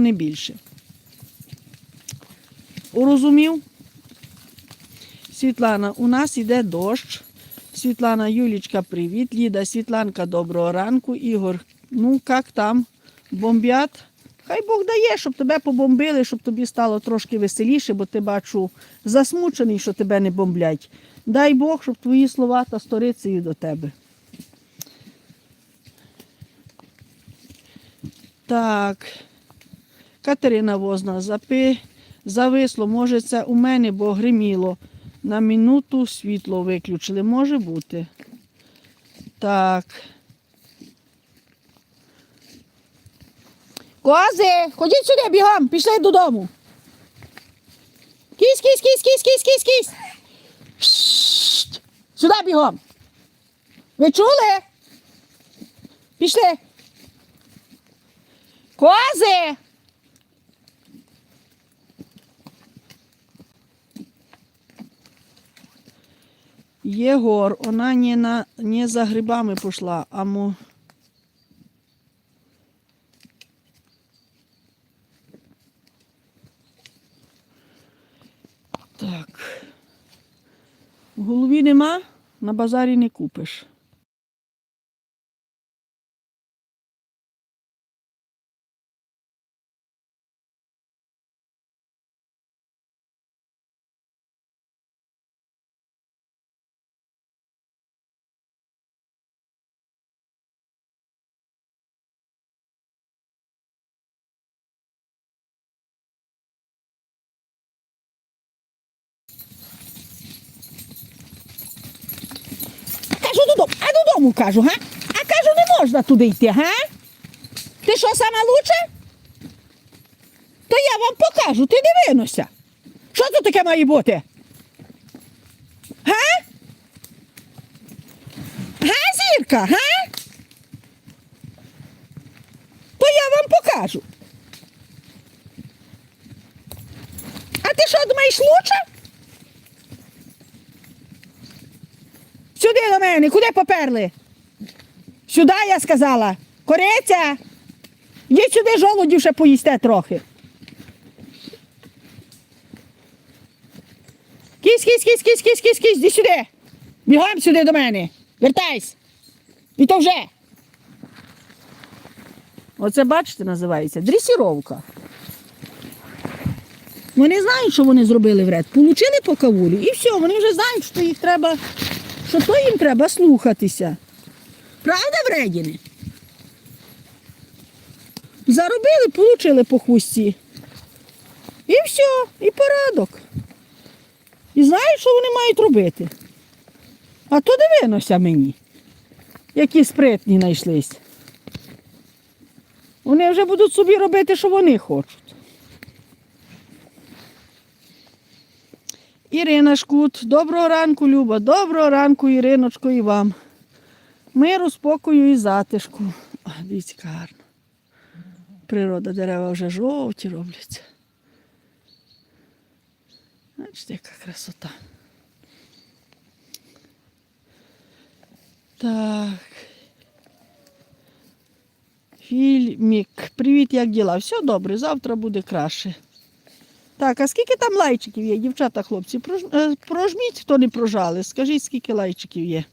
не більше. Урозумів? Світлана, у нас іде дощ. Світлана, Юлічка, привіт. Ліда, Світланка, доброго ранку. Ігор, ну як там? Бомбять? Хай Бог дає, щоб тебе побомбили, щоб тобі стало трошки веселіше, бо ти бачу засмучений, що тебе не бомблять. Дай Бог, щоб твої слова та сторицею до тебе. Так. Катерина Возна, запи, зависло, може, це у мене, бо гриміло. На минуту світло виключили. Може бути. Так. Кози, ходіть сюди бігом, пішли додому. Кісь, кісь, кісь, кісь, кісь, кісь, кісь. Сюди бігом. Ви чули? Пішли. Кози. Єгор, вона не, на, не за грибами пішла, а му... Так. В голові нема, на базарі не купиш. Кажу додому, а додому кажу, га? А кажу, не можна туди йти, га? Ти що, сама лучше? То я вам покажу, ти дивинуся. Що тут таке має бути? Га? Га, зірка, га? То я вам покажу. А ти що думаєш лучше? Сюди до мене, куди поперли? Сюди, я сказала. Кориця. Йдіть сюди жолудів ще поїсте трохи. Кісь, кісь, кісь, кісь, кісь, кісь, кісь, йди сюди. Бігом сюди до мене. Вертайся. І то вже. Оце, бачите, називається дресіровка. Вони знають, що вони зробили вред. Получили по кавулі і все, вони вже знають, що їх треба що то їм треба слухатися. Правда, вредіни? Заробили, получили по хвості. І все, і порядок. І знають, що вони мають робити. А то дивинося мені, які спритні знайшлись. Вони вже будуть собі робити, що вони хочуть. Ірина Шкут, доброго ранку, Люба, доброго ранку, Іриночко, і вам. Миру, спокою і затишку. О, дивіться, гарно. Природа, дерева вже жовті робляться. Бачите, яка красота. Так. Фільмік. Привіт, як діла? Все добре, завтра буде краще. Так, а скільки там лайчиків є, дівчата, хлопці? Прож- е, Прожміть, хто не прожали. Скажіть, скільки лайчиків є.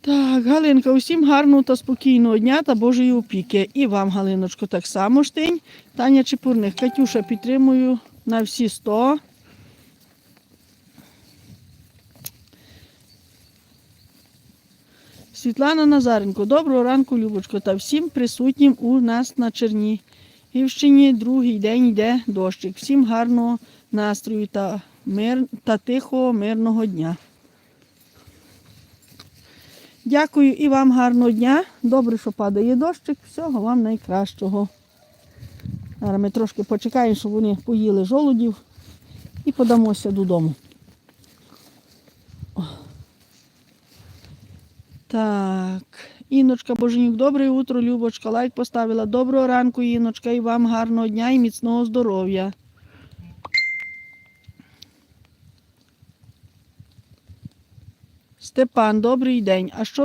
Так, Галинка, усім гарного та спокійного дня та Божої опіки. І вам, Галиночко, так само штинь. Таня Чепурних, Катюша, підтримую на всі 100. Світлана Назаренко, доброго ранку, Любочко, та всім присутнім у нас на Чернігівщині. Другий день йде дощик. Всім гарного настрою та, мир, та тихого, мирного дня. Дякую і вам гарного дня. Добре, що падає дощик. Всього вам найкращого. Зараз ми трошки почекаємо, щоб вони поїли жолудів і подамося додому. Так, Іночка Боженюк, добре утро, Любочка. Лайк поставила. Доброго ранку, Іночка, і вам гарного дня і міцного здоров'я. Степан, добрий день. А що